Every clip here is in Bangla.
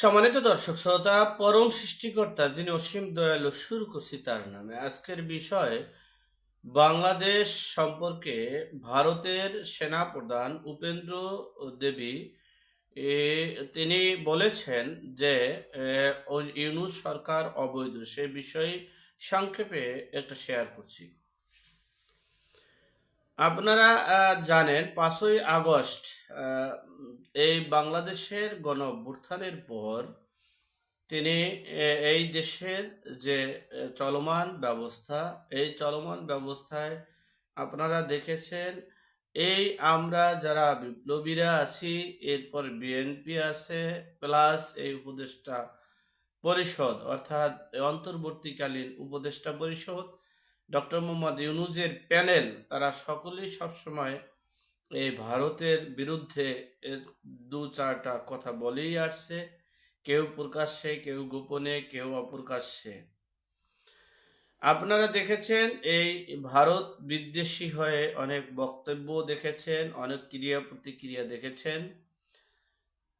সম্মানিত দর্শক, শ্রোতা, পরম সৃষ্টিকর্তা যিনি অসীম দয়ালু শুরু করছি তার নামে। আজকের বিষয়, বাংলাদেশ সম্পর্কে ভারতের সেনা প্রধান উপেন্দ্র দেবী তিনি বলেছেন যে ইউনূস সরকার অবৈধ। সে বিষয়ে সংক্ষেপে একটা শেয়ার করছি। আপনারা জানেন, পাঁচই আগস্ট এই বাংলাদেশের গণ অভ্যুত্থানের পর তিনি এই দেশের যে চলমান ব্যবস্থা, এই চলমান ব্যবস্থায় আপনারা দেখেছেন, এই আমরা যারা বিপ্লবীরা আছি, এরপর বিএনপি আছে, প্লাস এই উপদেষ্টা পরিষদ, অর্থাৎ অন্তর্বর্তীকালীন উপদেষ্টা পরিষদ, ডক্টর মোহাম্মদ ইউনুজের প্যানেল, তারা সকলেই সবসময় এই ভারতের বিরুদ্ধে দু চারটা কথা বলেই আসছে। কেউ প্রকাশ্যে, কেউ গোপনে, কেউ অপ্রকাশ্যে। আপনারা দেখেছেন, এই ভারত বিদ্বেষী হয়ে অনেক বক্তব্য দেখেছেন, অনেক ক্রিয়া প্রতিক্রিয়া দেখেছেন।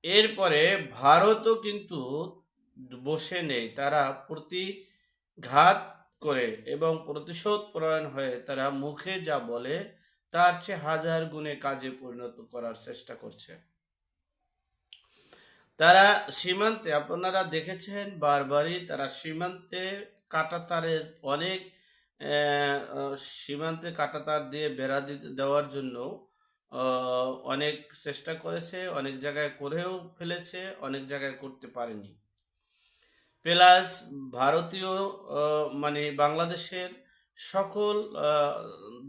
এরপরে ভারতও কিন্তু বসে নেই। তারা প্রতিঘাত করে এবং প্রতিশোধ পরায়ণ হয়ে তারা মুখে যা বলে তার চেয়ে হাজার গুণে কাজে পরিণত করার চেষ্টা করছে। তারা সীমান্তে, আপনারা দেখেছেন বারবারই, তারা সীমান্তে কাঁটাতারের অনেক সীমান্তে কাঁটাতার দিয়ে বেড়া দিতে দেওয়ার জন্য অনেক চেষ্টা করেছে, অনেক জায়গায় করেও ফেলেছে, অনেক জায়গায় করতে পারেনি। প্লাস ভারতীয় মানে বাংলাদেশের সকল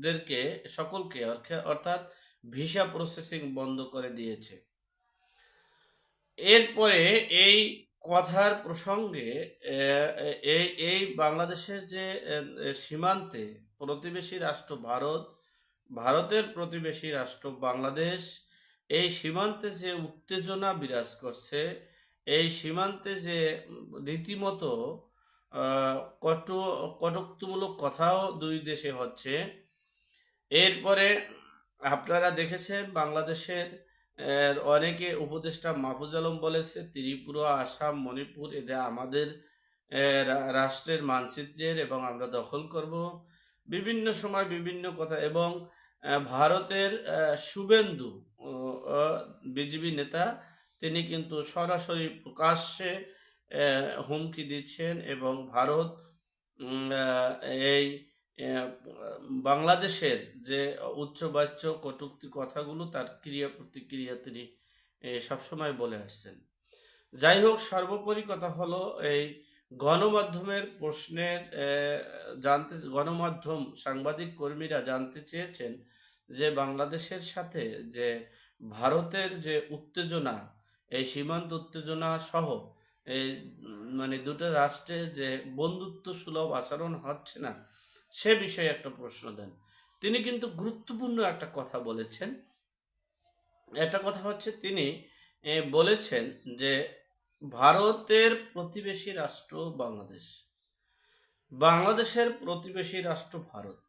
দেরকে, সকলকে অর্থা- অর্থাৎ ভিসা প্রসেসিং বন্ধ করে দিয়েছে। এরপরে এই কথার প্রসঙ্গে এই এই বাংলাদেশের যে সীমান্তে প্রতিবেশী রাষ্ট্র ভারত, ভারতের প্রতিবেশী রাষ্ট্র বাংলাদেশ, এই সীমান্তে যে উত্তেজনা বিরাজ করছে, এই সীমান্তে যে রীতিমতো কটু কটুক্তিমূলক কথাও দুই দেশে হচ্ছে। এরপরে আপনারা দেখেছেন বাংলাদেশের অনেকে উপদেষ্টা মাহফুজ আলম বলেছে, ত্রিপুরা, আসাম, মণিপুর, এদের আমাদের রাষ্ট্রের মানচিত্রের এবং আমরা দখল করব। বিভিন্ন সময় বিভিন্ন কথা এবং ভারতের শুভেন্দু বিজেপি নেতা, তিনি কিন্তু সরাসরি প্রকাশ্যে হুমকি দিচ্ছেন এবং ভারত এই বাংলাদেশের যে উচ্চবাচ্য কটুক্তি কথাগুলো তার ক্রিয়া প্রতিক্রিয়া তিনি সবসময় বলে আসছেন। যাই হোক, সর্বোপরি কথা হলো এই গণমাধ্যমের প্রশ্নের জানতে, গণমাধ্যম সাংবাদিক কর্মীরা জানতে চেয়েছেন যে বাংলাদেশের সাথে যে ভারতের যে উত্তেজনা, এই সীমান্ত উত্তেজনা সহ এই মানে দুটো রাষ্ট্রের যে বন্ধুত্ব সুলভ আচরণ হচ্ছে না, সে বিষয়ে একটা প্রশ্ন দেন। তিনি কিন্তু গুরুত্বপূর্ণ একটা কথা বলেছেন। একটা কথা হচ্ছে তিনি বলেছেন যে ভারতের প্রতিবেশী রাষ্ট্র বাংলাদেশ। বাংলাদেশের প্রতিবেশী রাষ্ট্র ভারত।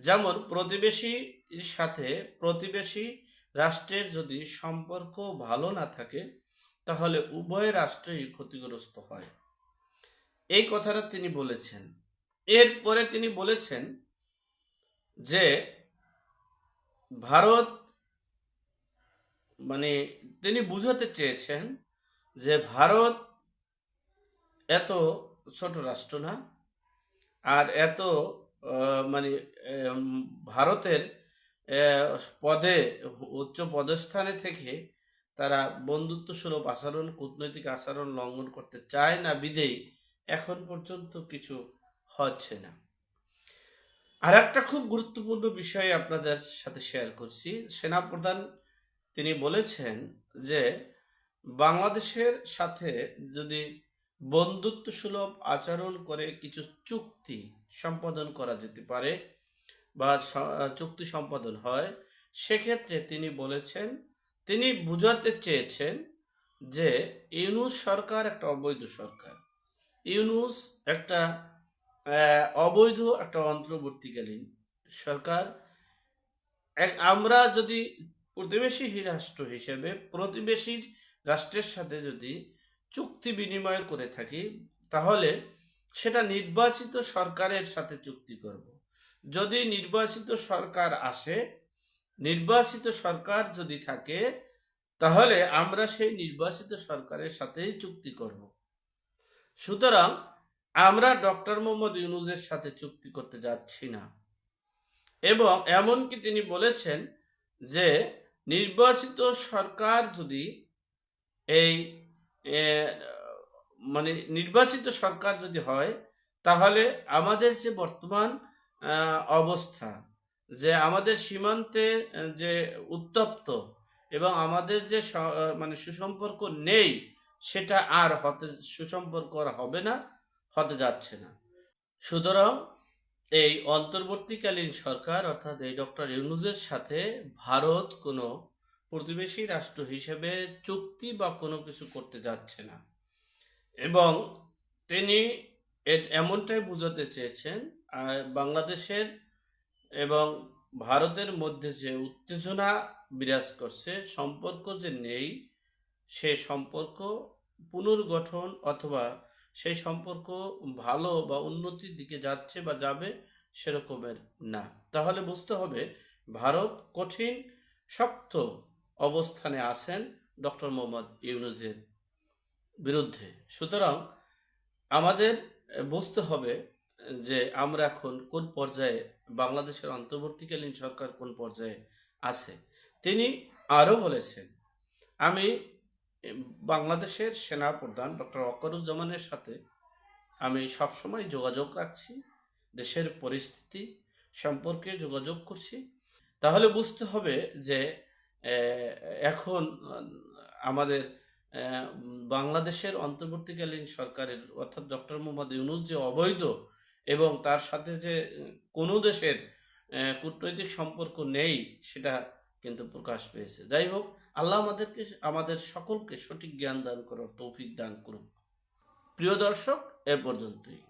যেমন প্রতিবেশীর সাথে প্রতিবেশী রাষ্ট্রের যদি সম্পর্ক ভালো না থাকে তাহলে উভয় রাষ্ট্রই ক্ষতিগ্রস্ত হয়। এই কথাটা তিনি বলেছেন। এরপরে তিনি বলেছেন যে ভারত মানে তিনি বুঝাতে চেয়েছেন যে ভারত এত ছোট রাষ্ট্র না, আর এত মানে ভারতের পদে, উচ্চ পদস্থানে থেকে তারা বন্ধুত্ব সুলভ আচরণ, কূটনৈতিক আচরণ লঙ্ঘন করতে চায় না বিধেই এখন পর্যন্ত কিছু হচ্ছে না। আর একটা খুব গুরুত্বপূর্ণ বিষয় আপনাদের সাথে শেয়ার করছি। সেনাপ্রধান তিনি বলেছেন যে, বাংলাদেশের সাথে যদি বন্ধুত্ব সুলভ আচরণ করে কিছু চুক্তি সম্পাদন করা যেতে পারে বা চুক্তি সম্পাদন হয়, সেক্ষেত্রে তিনি বলেছেন তিনি বুঝাতে চেয়েছেন যে ইউনুস সরকার একটা অবৈধ সরকার। ইউনুস একটা অবৈধ একটা অন্তর্বর্তীকালীন সরকার। এক- আমরা যদি প্রতিবেশী রাষ্ট্র হিসেবে প্রতিবেশী রাষ্ট্রের সাথে যদি চুক্তি বিনিময় করে থাকি, তাহলে সেটা নির্বাচিত সরকারের সাথে চুক্তি করব। যদি নির্বাচিত সরকার আসে নির্বাচিত সরকার যদি থাকে, তাহলে আমরা সেই নির্বাচিত সরকারের সাথেই চুক্তি করব। সুতরাং আমরা ডক্টর মোহাম্মদ ইউনুজের সাথে চুক্তি করতে যাচ্ছি না। এবং এমনকি তিনি বলেছেন যে নির্বাচিত সরকার যদি এই মানে নির্বাচিত সরকার যদি হয়, তাহলে আমাদের যে বর্তমান অবস্থা যে আমাদের সীমান্তে যে উত্তপ্ত এবং আমাদের যে মানে সুসম্পর্ক নেই, সেটা আর হতে, সুসম্পর্ক আর হবে না, হতে যাচ্ছে না। সুতরাং এই অন্তর্বর্তীকালীন সরকার, অর্থাৎ এই ডক্টর ইউনুজের সাথে ভারত কোনো প্রতিবেশী রাষ্ট্র হিসেবে চুক্তি বা কোনো কিছু করতে যাচ্ছে না। এবং তিনি এমনটাই বুঝাতে চেয়েছেন বাংলাদেশের এবং ভারতের মধ্যে যে উত্তেজনা বিরাজ করছে, সম্পর্ক যে নেই, সে সম্পর্ক পুনর্গঠন অথবা সেই সম্পর্ক ভালো বা উন্নতির দিকে যাচ্ছে বা যাবে সেরকমের না। তাহলে বুঝতে হবে ভারত কঠিন, শক্ত অবস্থানে আছেন ডক্টর মোহাম্মদ ইউনুসের বিরুদ্ধে। সুতরাং আমাদের বুঝতে হবে যে আমরা এখন কোন পর্যায়ে, বাংলাদেশের অন্তর্বর্তীকালীন সরকার কোন পর্যায়ে আছে? তিনি আরও বলেছেন, আমি বাংলাদেশের সেনা প্রধান ডক্টর অকরুজ্জামানের সাথে আমি সবসময় যোগাযোগ রাখছি, দেশের পরিস্থিতি সম্পর্কে যোগাযোগ করছি। তাহলে বুঝতে হবে যে এখন আমাদের বাংলাদেশের অন্তর্বর্তীকালীন সরকারের অর্থাৎ ডক্টর মোহাম্মদ ইউনুস যে অবৈধ এবং তার সাথে যে, কোনো দেশের কূটনৈতিক সম্পর্ক নেই, সেটা কিন্তু প্রকাশ পেয়েছে। যাই হোক, আল্লাহ আমাদেরকে, আমাদের সকলকে সঠিক জ্ঞান দান করার তৌফিক দান করুন। প্রিয় দর্শক, এ পর্যন্তই।